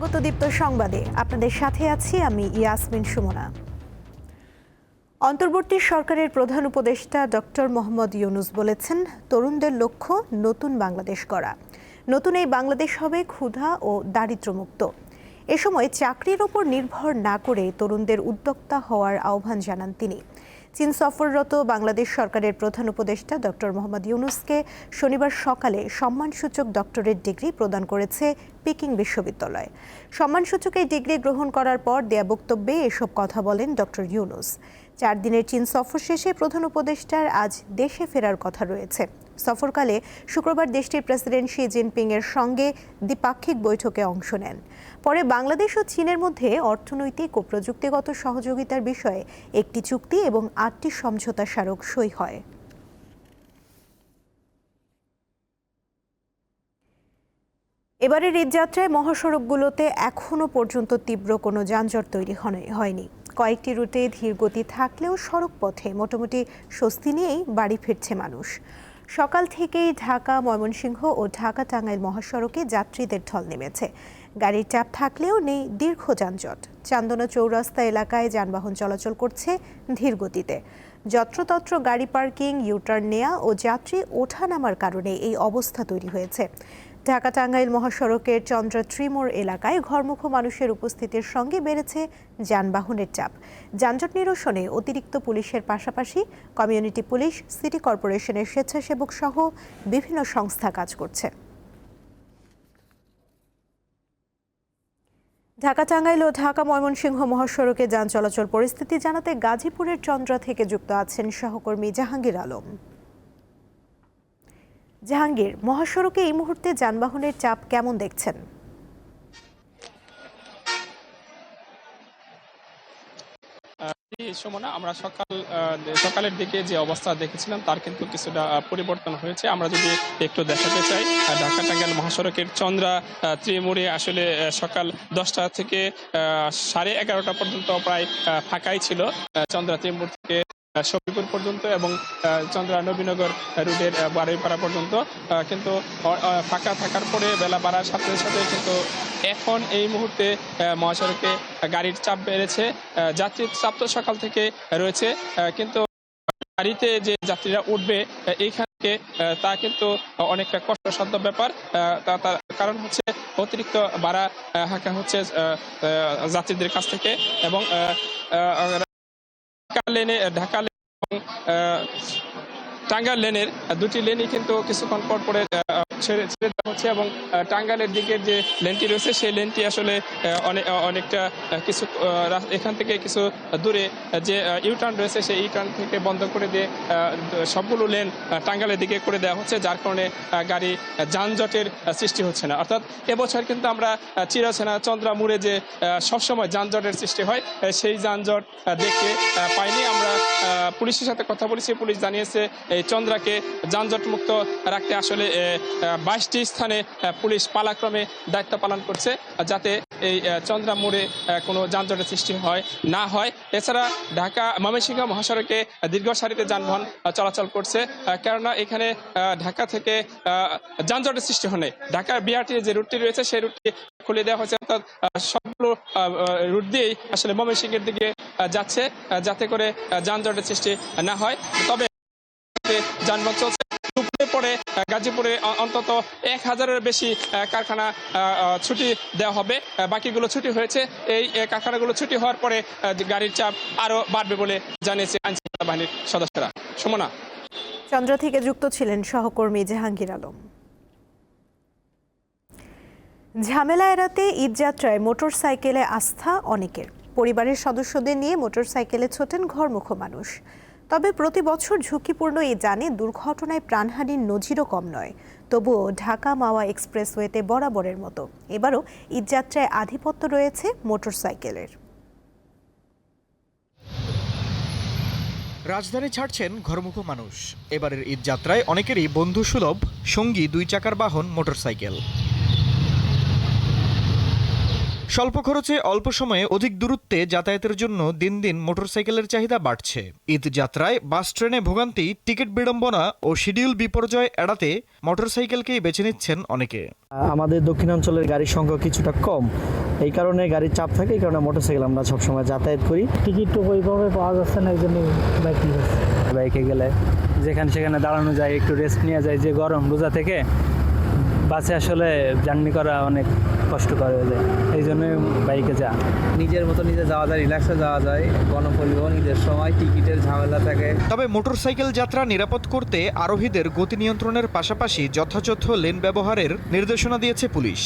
স্বাগত দীপ্ত সংবাদে। আপনাদের সাথে আছি আমি ইয়াসমিন সুমনা। অন্তর্বর্তী সরকারের প্রধান উপদেষ্টা ডক্টর মোহাম্মদ ইউনুস বলেছেন, তরুণদের লক্ষ্য নতুন বাংলাদেশ গড়া। নতুন এই বাংলাদেশ হবে ক্ষুধা ও দারিদ্র্যমুক্ত। এ সময় চাকরির ওপর নির্ভর না করে তরুণদের উদ্যোক্তা হওয়ার আহ্বান জানান তিনি। চীন সফররত বাংলাদেশ সরকারের প্রধান উপদেষ্টা ডক্টর মোহাম্মদ ইউনুসকে শনিবার সকালে সম্মানসূচক ডক্টরেট ডিগ্রি প্রদান করেছে পিকিং বিশ্ববিদ্যালয়। সম্মানসূচক এই ডিগ্রি গ্রহণ করার পর দেয়া বক্তব্যে এসব কথা বলেন ডক্টর ইউনুস। চার দিনের চীন সফর শেষে প্রধান উপদেষ্টার আজ দেশে ফেরার কথা রয়েছে। সফরকালে শুক্রবার দেশটির প্রেসিডেন্ট শি জিনপিং এর সঙ্গে দ্বিপাক্ষিক বৈঠকে অংশ নেন। পরে বাংলাদেশ ও চীনের মধ্যে অর্থনৈতিক ও প্রযুক্তিগত সহযোগিতার বিষয়ে একটি চুক্তি এবং আটটি সমঝোতা স্মারক সই হয়। এবারের ঈদযাত্রায় মহাসড়কগুলোতে এখনও পর্যন্ত তীব্র কোনো যানজট তৈরি হয়নি। কয়েকটি রুটে ধীর গতি থাকলেও সড়ক পথে মোটামুটি স্বস্তি নিয়েই বাড়ি ফিরছে মানুষ। সকাল থেকেই ঢাকা, ময়মনসিংহ ও ঢাকা টাঙ্গাইল মহাসড়কে যাত্রীদের ঢল নেমেছে। গাড়ির চাপ থাকলেও নেই দীর্ঘ যানজট। চান্দনা চৌরাস্তা এলাকায় যানবাহন চলাচল করছে ধীর গতিতে যত্রতত্র গাড়ি পার্কিং, ইউটার্ন নেয়া ও যাত্রী ওঠা নামার কারণে এই অবস্থা তৈরি হয়েছে। ঢাকা টাঙ্গাইল মহাসড়কের চন্দ্রা ত্রিমোর এলাকায় ঘরমুখ মানুষের উপস্থিতির সঙ্গে বেড়েছে যানবাহনের চাপ। যানজট নিরসনে অতিরিক্ত পুলিশের পাশাপাশি কমিউনিটি পুলিশ, সিটি কর্পোরেশনের স্বেচ্ছাসেবক সহ বিভিন্ন সংস্থা কাজ করছে। ঢাকা টাঙ্গাইল ও ঢাকা ময়মনসিংহ মহাসড়কে যান চলাচল পরিস্থিতি জানাতে গাজীপুরের চন্দ্রা থেকে যুক্ত আছেন সহকর্মী জাহাঙ্গীর আলম। জাহাঙ্গীর, মহাসড়কে এই মুহূর্তে যানবাহনের চাপ কেমন দেখছেন? সময় আমরা সকাল সকালের দিকে যে অবস্থা দেখেছিলাম, তার কিন্তু কিছুটা পরিবর্তন হয়েছে। আমরা যদি একটু দেখাতে চাই ঢাকা টাঙ্গাইল মহাসড়কের চন্দ্রা ত্রিমুড়ে আসলে সকাল দশটা থেকে সাড়ে এগারোটা পর্যন্ত প্রায় ফাঁকাই ছিল। চন্দ্রা ত্রিমুর থেকে শফিপুর পর্যন্ত এবং চন্দ্রা নবীনগর রুটের বারুইপাড়া পর্যন্ত। কিন্তু ফাঁকা থাকার পরে বেলা বাড়ার সাথে সাথে কিন্তু এখন এই মুহূর্তে মহাসড়কে গাড়ির চাপ বেড়েছে। যাত্রীর চাপ তো সকাল থেকে রয়েছে। কিন্তু গাড়িতে যে যাত্রীরা উঠবে আহ, এইখান থেকে তা কিন্তু অনেকটা কষ্টসাধ্য ব্যাপার। তার কারণ হচ্ছে অতিরিক্ত আহ, হাঁকা হচ্ছে যাত্রীদের কাছ থেকে এবং ঢাকা লেনে ঢাকা লেন টাঙ্গাইল লেনের দুটি লেনই কিন্তু কিছুক্ষণ পর পরে ছেড়ে ছেড়ে দেওয়া হচ্ছে এবং আহ, টাঙ্গাইলের দিকের যে লেনটি রয়েছে সেই লেনটি আসলে অনেক অনেকটা কিছু এখান থেকে কিছু দূরে যে ইউটার্ন রয়েছে সেই ইউটার্ন থেকে বন্ধ করে দিয়ে সবগুলো লেন টাঙ্গালের দিকে করে দেওয়া হচ্ছে যার কারণে গাড়ি যানজটের সৃষ্টি হচ্ছে না। অর্থাৎ এবছর কিন্তু আমরা আহ, চিরচেনা চন্দ্রা মুড়ে যে সবসময় যানজটের সৃষ্টি হয় সেই যানজট দেখতে পাইনি। আমরা পুলিশের সাথে কথা বলেছি পুলিশ জানিয়েছে এই চন্দ্রাকে যানজট মুক্ত রাখতে আসলে বাইশটি স্থানে পুলিশ পালাক্রমে দায়িত্ব পালন করছে, যাতে এই চন্দ্রা মোড়ে কোনো যানজটের সৃষ্টি হয়, না হয়। এছাড়া ঢাকা ময়মনসিংহ মহাসড়কে দীর্ঘ সারিতে যানবাহন চলাচল করছে কেননা এখানে ঢাকা থেকে যানজটের সৃষ্টি হয় ঢাকার বিআরটির যে রুটটি রয়েছে, সেই রুটটি খুলে দেওয়া হয়েছে, অর্থাৎ সবগুলো রুট দিয়েই আসলে ময়মনসিংহের দিকে যাচ্ছে যাতে করে যানজটের সৃষ্টি না হয়। তবে যানবাহন চলছে। দুপুরে পরে গাজীপুরে অন্তত এক হাজারের বেশি কারখানা ছুটি দেওয়া হবে। বাকিগুলো ছুটি হয়েছে। এই কারখানাগুলো ছুটি হওয়ার পরে গাড়ির চাপ আরও বাড়বে বলে জানিয়েছে আইনশৃঙ্খলা বাহিনীর সদস্যরা। সুমনা। চন্দ্রা থেকে যুক্ত ছিলেন সহকর্মী জাহাঙ্গীর আলম। ঝামেলা এড়াতে ঈদযাত্রায় মোটর সাইকেলে আস্থা অনেকের। পরিবারের সদস্যদের নিয়ে মোটর সাইকেলে ছোটেন ঘরমুখ মানুষ। তবে প্রতি বছর ঝুঁকিপূর্ণ এই যানে দুর্ঘটনায় প্রাণহানির নজিরও কম নয়। তবুও ঢাকা মাওয়া এক্সপ্রেসওয়েতে বরাবরের মতো। এবারও ঈদযাত্রায় আধিপত্য রয়েছে মোটর সাইকেলের রাজধানী ছাড়ছেন ঘরমুখ মানুষ। এবারের ঈদ যাত্রায় অনেকেরই বন্ধুসুলভ সঙ্গী দুই চাকার বাহন, মোটরসাইকেল। স্বল্প খরচে অল্প সময়ে অধিক দূরত্বে যাতায়াতের জন্য দিন দিন মোটরসাইকেলের চাহিদা বাড়ছে। ঈদ যাত্রায় বাস ট্রেনে ভোগান্তি টিকিট বিড়ম্বনা ও শিডিউল বিপর্যয় এড়াতে মোটরসাইকেলকেই বেছে নিচ্ছেন অনেকে। আমাদের দক্ষিণাঞ্চলের গাড়ির সংখ্যা কিছুটা কম। এই কারণে গাড়ির চাপ থাকে এই কারণে মোটরসাইকেল আমরা সবসময় যাতায়াত করি। টিকিট তো ওইভাবে পাওয়া যাচ্ছে না এই জন্য বাইক বাইকে গেলে যেখানে সেখানে দাঁড়ানো যায় একটু রেস্ট নেওয়া যায় যে গরম রোজা থেকে বাসে আসলে জার্নি করা অনেক কষ্টকর হয়ে যায় এই জন্য বাইকে যা। নিজের মতো নিজে যাওয়া যায় রিল্যাক্সে যাওয়া যায় গণপরিবহন ঈদের সময় টিকিটের ঝামেলা থাকে। তবে মোটরসাইকেল যাত্রা নিরাপদ করতে আরোহীদের গতি নিয়ন্ত্রণের পাশাপাশি যথাযথ লেন ব্যবহারের নির্দেশনা দিয়েছে পুলিশ।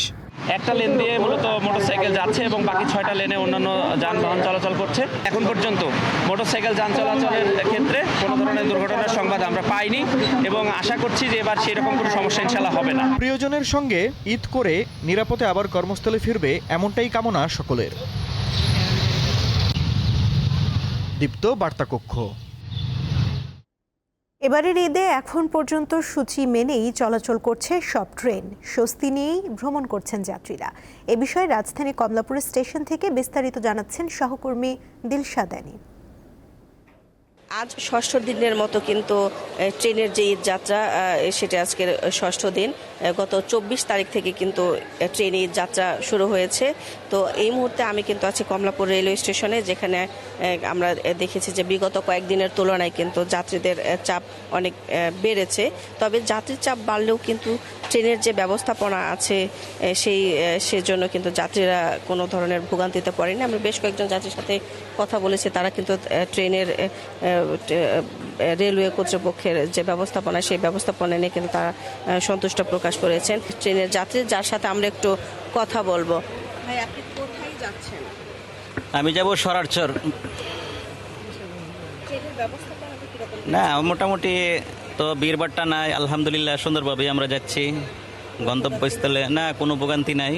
একটা লেন দিয়ে মূলত মোটরসাইকেল যাচ্ছে এবং বাকি ছয়টা লেনে অন্যান্য যানবাহন চলাচল করছে। এখন পর্যন্ত মোটরসাইকেল যান চলাচলের ক্ষেত্রে কোনো ধরনের দুর্ঘটনার সংবাদ আমরা পাইনি এবং আশা করছি যে এবার সেরকম কোনো সমস্যা ইনশাল্লাহ হবে না। প্রিয়জনের সঙ্গে ঈদ করে নিরাপদে আবার কর্মস্থলে ফিরবে এমনটাই কামনা সকলের। দীপ্ত বার্তাকক্ষ। এবারের ঈদে এখন পর্যন্ত সূচি মেনেই চলাচল করছে সব ট্রেন। স্বস্তি নিয়েই ভ্রমণ করছেন যাত্রীরা। এ বিষয়ে রাজধানী কমলাপুর স্টেশন থেকে বিস্তারিত জানাচ্ছেন সহকর্মী দিলশাদানি আজ ষষ্ঠ দিনের মতো কিন্তু ট্রেনের যে ঈদ যাত্রা সেটা আজকের ষষ্ঠ দিন। গত চব্বিশ তারিখ থেকে কিন্তু ট্রেনে ঈদ যাত্রা শুরু হয়েছে। তো এই মুহূর্তে আমি কিন্তু আছি কমলাপুর রেলওয়ে স্টেশনে, যেখানে আমরা দেখেছি যে বিগত কয়েকদিনের তুলনায় কিন্তু যাত্রীদের চাপ অনেক বেড়েছে। তবে যাত্রীর চাপ বাড়লেও কিন্তু ট্রেনের যে ব্যবস্থাপনা আছে সেই সেজন্য কিন্তু যাত্রীরা কোনো ধরনের ভোগান্তিতে পড়েনি। আমি বেশ কয়েকজন যাত্রীর সাথে কথা বলেছে তারা কিন্তু ট্রেনের রেলওয়ে কর্তৃপক্ষের যে ব্যবস্থাপনা সেই ব্যবস্থাপনা নিয়ে কিন্তু তারা সন্তুষ্ট প্রকাশ করেছেন ট্রেনের যাত্রী যার সাথে আমরা একটু কথা বলব। ভাই আপনি কোথায় যাচ্ছেন? আমি যাব সরারচর না মোটামুটি তো বীরবারটা নাই আলহামদুলিল্লাহ সুন্দরভাবে আমরা যাচ্ছি। গন্তব্যস্থলে না কোনো ভোগান্তি নাই।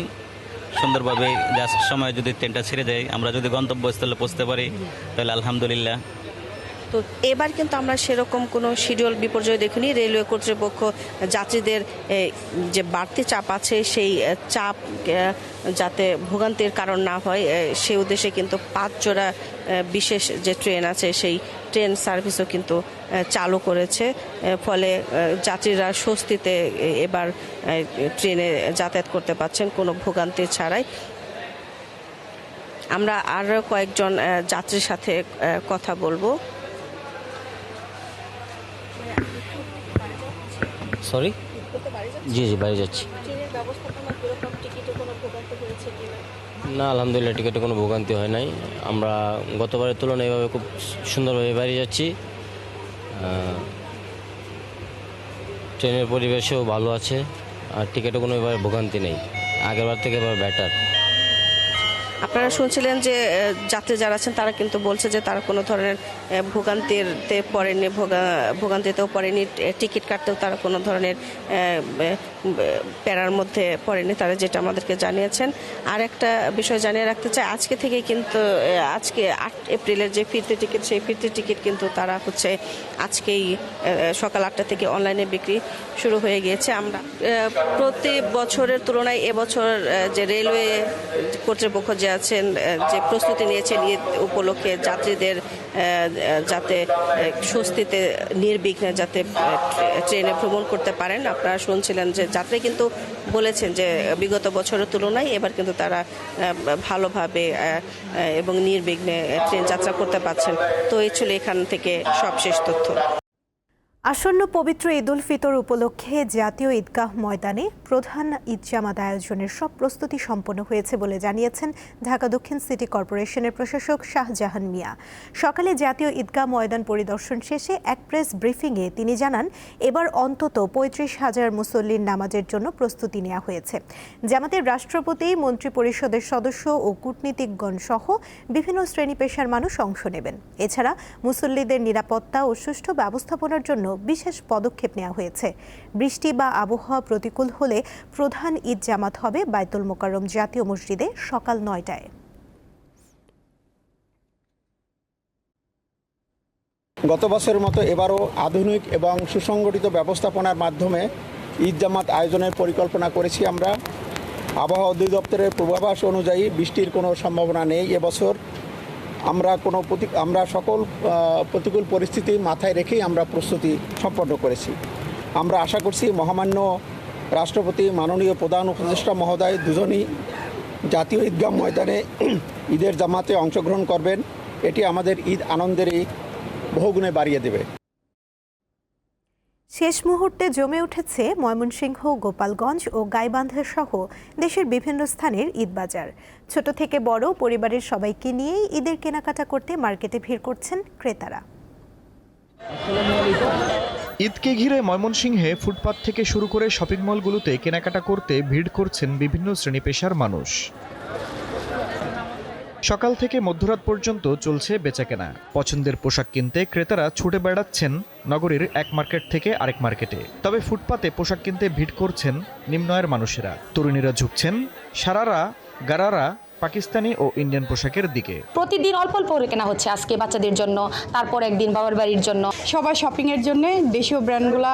সুন্দরভাবে জাস্ট সময় যদি ট্রেনটা ছেড়ে দেয় আমরা যদি গন্তব্যস্থলে পৌঁছতে পারি তাহলে আলহামদুলিল্লাহ। তো এবার কিন্তু আমরা সেরকম কোনো শিডিউল বিপর্যয় দেখিনি। রেলওয়ে কর্তৃপক্ষ যাত্রীদের যে বাড়তি চাপ আছে, সেই চাপ যাতে ভোগান্তির কারণ না হয় সেই উদ্দেশ্যে কিন্তু পাঁচ জোড়া বিশেষ যে ট্রেন আছে, সেই ট্রেন সার্ভিসও কিন্তু চালু করেছে। ফলে যাত্রীরা স্বস্তিতে এবার ট্রেনে যাতায়াত করতে পারছেন কোনো ভোগান্তি ছাড়াই। আমরা আরও কয়েকজন যাত্রীর সাথে কথা বলব। সরি জি জি বাইরে যাচ্ছি। না? আলহামদুলিল্লাহ টিকিটে কোনো ভোগান্তি হয় নাই। আমরা গতবারের তুলনায় এভাবে খুব সুন্দরভাবে বাইরে যাচ্ছি। ট্রেনের পরিবেশও ভালো আছে আর টিকিটে কোনো এবার ভোগান্তি নেই। আগেরবার থেকে এবার বেটার আপনারা শুনছিলেন যে যাত্রী যারা আছেন তারা কিন্তু বলছে যে তারা কোনো ধরনের ভোগান্তিতে পড়েনি ভোগা- ভোগান্তিতেও পড়েনি টিকিট কাটতেও তারা কোনো ধরনের প্যারার মধ্যে পড়েনি তারা যেটা আমাদেরকে জানিয়েছেন। আর একটা বিষয় জানিয়ে রাখতে চাই, আজকে থেকে কিন্তু আজকে আট এপ্রিলের যে ফিরতি টিকিট, সেই ফিরতি টিকিট কিন্তু তারা হচ্ছে আজকেই সকাল আটটা থেকে অনলাইনে বিক্রি শুরু হয়ে গিয়েছে। আমরা প্রতি বছরের তুলনায় এবছর যে রেলওয়ে কর্তৃপক্ষ যে আছেন যে প্রস্তুতি নিয়েছেন ঈদ উপলক্ষে যাত্রীদের যাতে স্বস্তিতে, নির্বিঘ্নে যাতে ট্রেনে ভ্রমণ করতে পারেন। আপনারা শুনছিলেন যে যাত্রী কিন্তু বলেছেন যে বিগত বছরের তুলনায় এবার কিন্তু তারা ভালোভাবে এবং নির্বিঘ্নে ট্রেন যাত্রা করতে পারছেন। তো এই ছিল এখান থেকে সবশেষ তথ্য। আসন্ন পবিত্র ঈদ উল ফিতর উপলক্ষে জাতীয় ঈদগাহ ময়দানে প্রধান ঈদ জামাত আয়োজনের সব প্রস্তুতি সম্পন্ন হয়েছে বলে জানিয়েছেন ঢাকা দক্ষিণ সিটি কর্পোরেশনের প্রশাসক শাহজাহান মিয়া। সকালে জাতীয় ঈদগাহ ময়দান পরিদর্শন শেষে এক প্রেস ব্রিফিংয়ে তিনি জানান, এবার অন্তত পঁয়ত্রিশ হাজার মুসল্লির নামাজের জন্য প্রস্তুতি নেওয়া হয়েছে। জামাতের রাষ্ট্রপতি মন্ত্রী পরিষদের সদস্য ও কূটনীতিকগণ সহ বিভিন্ন শ্রেণি পেশার মানুষ অংশ নেবেন। এছাড়া মুসল্লিদের নিরাপত্তা ও সুষ্ঠু ব্যবস্থাপনার জন্য বিশেষ পদক্ষেপ নেওয়া হয়েছে। বৃষ্টি বা আবহাওয়া প্রতিকূল হলে প্রধান ঈদ জামাত হবে বাইতুল মোকাররম জাতীয় মসজিদে সকাল নয়টায়। গত বছরের মতো এবারও আধুনিক এবং সুসংগঠিত ব্যবস্থাপনার মাধ্যমে ঈদ জামাত আয়োজনের পরিকল্পনা করেছি আমরা। আবহাওয়া অধিদপ্তরের পূর্বাভাস অনুযায়ী বৃষ্টির কোনো সম্ভাবনা নেই। এবছর আমরা কোনো প্রতি আমরা সকল প্রতিকূল পরিস্থিতি মাথায় রেখেই আমরা প্রস্তুতি সম্পন্ন করেছি। আমরা আশা করছি মহামান্য রাষ্ট্রপতি, মাননীয় প্রধান উপদেষ্টা মহোদয় দুজনই জাতীয় ঈদগাহ ময়দানে ঈদের জামাতে অংশগ্রহণ করবেন। এটি আমাদের ঈদ আনন্দেরই বহুগুণে বাড়িয়ে দেবে। শেষ মুহূর্তে জমে উঠেছে ময়মনসিংহ, গোপালগঞ্জ ও গাইবান্ধা সহ দেশের বিভিন্ন স্থানের ঈদ বাজার ছোট থেকে বড় পরিবারের সবাইকে নিয়েই ঈদের কেনাকাটা করতে মার্কেটে ভিড় করছেন ক্রেতারা। ঈদকে ঘিরে ময়মনসিংহে ফুটপাত থেকে শুরু করে শপিং মলগুলোতে কেনাকাটা করতে ভিড় করছেন বিভিন্ন শ্রেণি পেশার মানুষ। সকাল থেকে মধ্যরাত পর্যন্ত চলছে বেচাকেনা। পছন্দের পোশাক কিনতে ক্রেতারা ছুটে বেড়াচ্ছেন নগরীর এক মার্কেট থেকে আরেক মার্কেটে। তবে ফুটপাতে পোশাক কিনতে ভিড় করছেন নিম্নয়ের মানুষেরা। তরুণীরা ঝুঁকছেন, সারারা, গারারা পাকিস্তানি ও ইন্ডিয়ান পোশাকের দিকে। প্রতিদিন অল্প অল্প করে কেনা হচ্ছে আজকে বাচ্চাদের জন্য তারপর একদিন বাবার বাড়ির জন্য। সবাই শপিং এর জন্য দেশীয় ব্র্যান্ডগুলো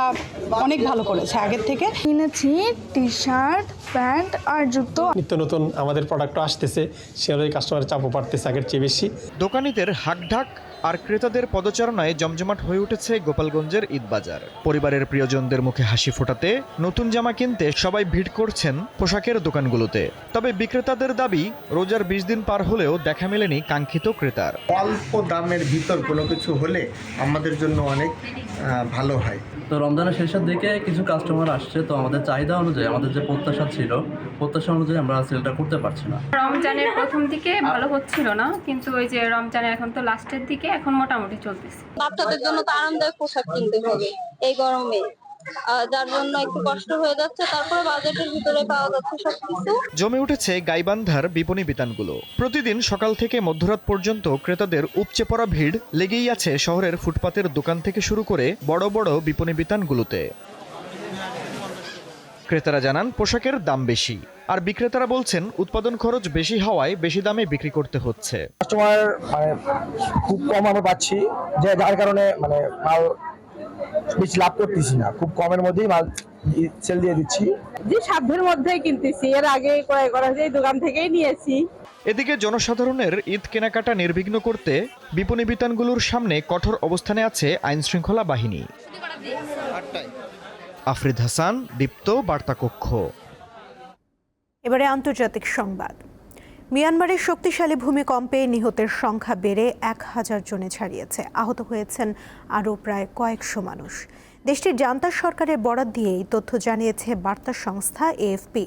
অনেক ভালো করেছে আগের থেকে। কিনেছি টি শার্ট প্যান্ট আর জুতো। নিত্য নতুন আমাদের প্রোডাক্ট আসতেছে সেভাবে কাস্টমারের চাপও বাড়তেছে আগের চেয়ে বেশি। দোকানিদের হাকঢাক আর ক্রেতাদের পদচারণায় জমজমাট হয়ে উঠেছে গোপালগঞ্জের ঈদবাজার। পরিবারের প্রিয়জনদের মুখে হাসি ফোটাতে নতুন জামা কিনতে সবাই ভিড় করছেন পোশাকের দোকানগুলোতে। তবে বিক্রেতাদের দাবি, রোজার বিশ দিন পার হলেও দেখা মেলেনি কাঙ্ক্ষিত ক্রেতার। অল্প দামের ভিতর কোনো কিছু হলে আমাদের জন্য অনেক ভালো হয়। তো রমজানের শেষের দিকে কিছু কাস্টমার আসছে তো আমাদের চাহিদা অনুযায়ী আমাদের যে প্রত্যাশা ছিল প্রত্যাশা অনুযায়ী আমরা সেলটা করতে পারছি না। রমজানের প্রথম দিকে ভালো হচ্ছিল না কিন্তু ওই যে রমজানের এখন তো লাস্টের দিকে এখন মোটামুটি চলতেছে। বাচ্চাদের জন্য তো আরামদায়ক পোশাক কিনতে হবে এই গরমে। যার জন্য একটু কষ্ট হয়ে যাচ্ছে। তারপরে বাজেটের ভিতরে পাওয়া যাচ্ছে সবকিছু। জমে উঠেছে গাইবান্ধার বিপণী বিতানগুলো। প্রতিদিন সকাল থেকে মধ্যরাত পর্যন্ত ক্রেতাদের উপচে পড়া ভিড় লেগেই আছে শহরের ফুটপাতের দোকান থেকে শুরু করে বড় বড় বিপণী বিতানগুলোতে। ক্রেতারা জানান পোশাকের দাম বেশি। আর বিক্রেতারা বলছেন উৎপাদন খরচ বেশি হওয়ায় বেশি দামে বিক্রি করতে হচ্ছে। কাস্টমার মানে খুব কম আমরা পাচ্ছি। যে যার কারণে মানে মাল বেশি লাভ করতেছি না। খুব কমের মধ্যেই মাল সেল দিয়ে দিচ্ছি। যে সাধ্যের মধ্যেই কিনতেছি এর আগে ক্রয় করা হয়েছে এই দোকান থেকেই নিয়েছি। এদিকে জনসাধারণের ঈদ কেনাকাটা নির্বিঘ্ন করতে বিপণী বিতানগুলোর সামনে কঠোর অবস্থানে আছে আইন শৃঙ্খলা বাহিনী। আফরিদ হাসান দীপ্ত বার্তা কক্ষ এবারে আন্তর্জাতিক সংবাদ। মিয়ানমারের শক্তিশালী ভূমিকম্পে নিহতের সংখ্যা বেড়ে এক হাজার জনে ছাড়িয়েছে। আহত হয়েছেন আরও প্রায় কয়েকশো মানুষ। দেশটির জান্তার সরকারের বরাত দিয়ে এই তথ্য জানিয়েছে বার্তা সংস্থা এএফপি।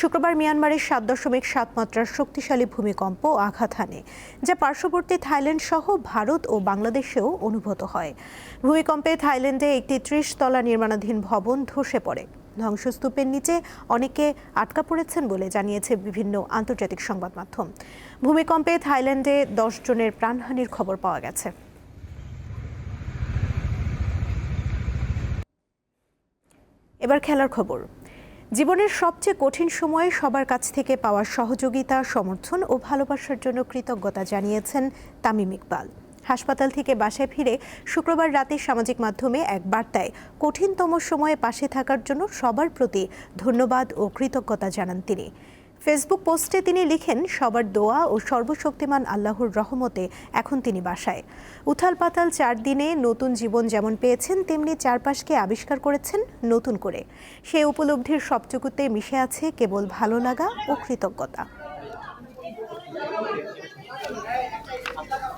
শুক্রবার মিয়ানমারের সাত দশমিক সাত মাত্রার শক্তিশালী ভূমিকম্প আঘাত হানে, যা পার্শ্ববর্তী থাইল্যান্ড সহ ভারত ও বাংলাদেশেও অনুভূত হয়। ভূমিকম্পে থাইল্যান্ডে একটি ত্রিশ তলা নির্মাণাধীন ভবন ধসে পড়ে। ধ্বংসস্তূপের নিচে অনেকে আটকা পড়েছেন বলে জানিয়েছে বিভিন্ন আন্তর্জাতিক সংবাদ মাধ্যম। ভূমিকম্পে থাইল্যান্ডে দশ জনের প্রাণহানির খবর পাওয়া গেছে। এবার খেলার খবর। জীবনের সবচেয়ে কঠিন সময়ে সবার কাছ থেকে পাওয়া সহযোগিতা, সমর্থন ও ভালোবাসার জন্য কৃতজ্ঞতা জানিয়েছেন তামিম ইকবাল। হাসপাতাল থেকে বাসায় ফিরে শুক্রবার রাতে সামাজিক মাধ্যমে এক বার্তায় কঠিনতম সময়ে পাশে থাকার জন্য সবার প্রতি ধন্যবাদ ও কৃতজ্ঞতা জানান তিনি। ফেসবুক পোস্টে তিনি লিখেন, সবার দোয়া ও সর্বশক্তিমান আল্লাহর রহমতে এখন তিনি বাসায়। উথাল পাতাল চার দিনে নতুন জীবন যেমন পেয়েছেন, তেমনি চারপাশকে আবিষ্কার করেছেন নতুন করে। সেই উপলব্ধির সবটুকুতে মিশে আছে কেবল ভালো লাগা ও কৃতজ্ঞতা।